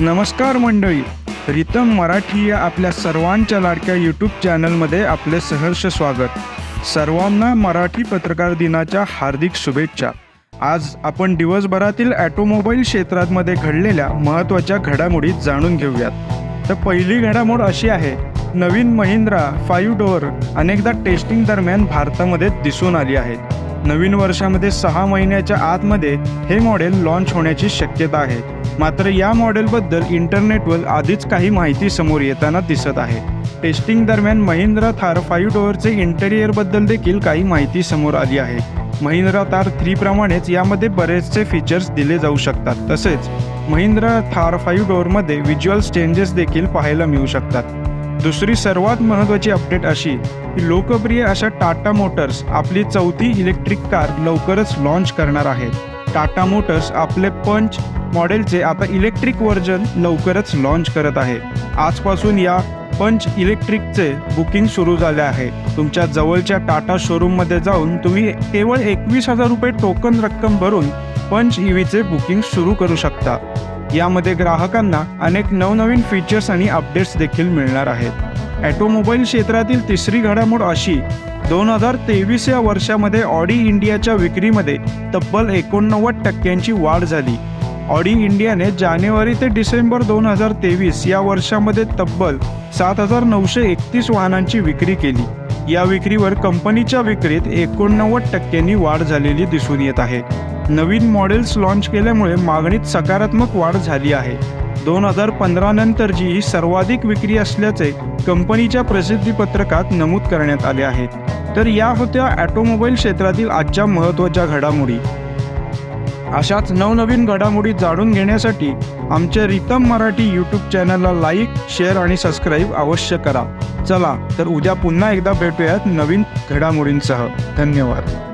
नमस्कार मंडळी रितम मराठी या आपल्या सर्वांच्या लाडक्या यूट्यूब चॅनलमध्ये आपले सहर्ष स्वागत. सर्वांना मराठी पत्रकार दिनाच्या हार्दिक शुभेच्छा. आज आपण दिवसभरातील ॲटोमोबाईल क्षेत्रामध्ये घडलेल्या महत्त्वाच्या घडामोडी जाणून घेऊयात. तर पहिली घडामोड अशी आहे नवीन महिंद्रा फाईव्ह डोअर अनेकदा टेस्टिंग दरम्यान भारतामध्ये दिसून आली आहे. नवीन वर्षामध्ये सहा महिन्याच्या आतमध्ये हे मॉडेल लॉन्च होण्याची शक्यता आहे. मात्र या मॉडेलबद्दल इंटरनेटवर आधीच काही माहिती समोर येताना दिसत आहे. टेस्टिंग दरम्यान महिंद्रा थार फाईव्ह डोअरचे इंटेरियरबद्दल देखील काही माहिती समोर आली आहे. महिंद्रा थार थ्रीप्रमाणेच यामध्ये बरेचसे फीचर्स दिले जाऊ शकतात. तसेच महिंद्रा थार फाईव्ह डोअरमध्ये व्हिज्युअल चेंजेस देखील पाहायला मिळू शकतात. दुसरी सर्वात महत्त्वाची अपडेट अशी की लोकप्रिय अशा टाटा मोटर्स आपली चौथी इलेक्ट्रिक कार लवकरच लॉन्च करणार आहेत. टाटा मोटर्स आपले पंच मॉडेलचे आता इलेक्ट्रिक व्हर्जन लवकरच लॉन्च करत आहे. आजपासून या पंच इलेक्ट्रिकचे बुकिंग सुरू झाले आहे. तुमच्या जवळच्या टाटा शोरूममध्ये जाऊन तुम्ही केवळ एकवीस हजार रुपये टोकन रक्कम भरून पंच ईव्हीचे बुकिंग सुरू करू शकता. यामध्ये ग्राहकांना अनेक नवनवीन फीचर्स आणि अपडेट्स देखील मिळणार आहेत. ॲटोमोबाईल क्षेत्रातील तिसरी घडामोड अशी दोन हजार तेवीस या वर्षामध्ये ऑडी इंडियाच्या विक्रीमध्ये तब्बल एकोणनव्वद टक्क्यांची वाढ झाली. ऑडी इंडियाने जानेवारी ते डिसेंबर दोन हजार तेवीस या वर्षामध्ये तब्बल सात हजार नऊशे एकतीस वाहनांची विक्री केली. या विक्रीवर कंपनीच्या विक्रीत एकोणनव्वद टक्क्यांनी वाढ झालेली दिसून येत आहे. नवीन मॉडेल्स लॉन्च केल्यामुळे मागणीत सकारात्मक वाढ झाली आहे. दोन हजार पंधरा नंतरची ही सर्वाधिक विक्री असल्याचे कंपनीच्या प्रसिद्धीपत्रकात नमूद करण्यात आले आहे. तर या होत्या ॲटोमोबाईल क्षेत्रातील आजच्या महत्त्वाच्या घडामोडी. अशाच नवनवीन घडामोडी जाणून घेण्यासाठी आमच्या रितम मराठी यूट्यूब चॅनलला लाईक शेअर आणि सबस्क्राईब अवश्य करा. चला तर उद्या पुन्हा एकदा भेटूयात नवीन घडामोडींसह. धन्यवाद.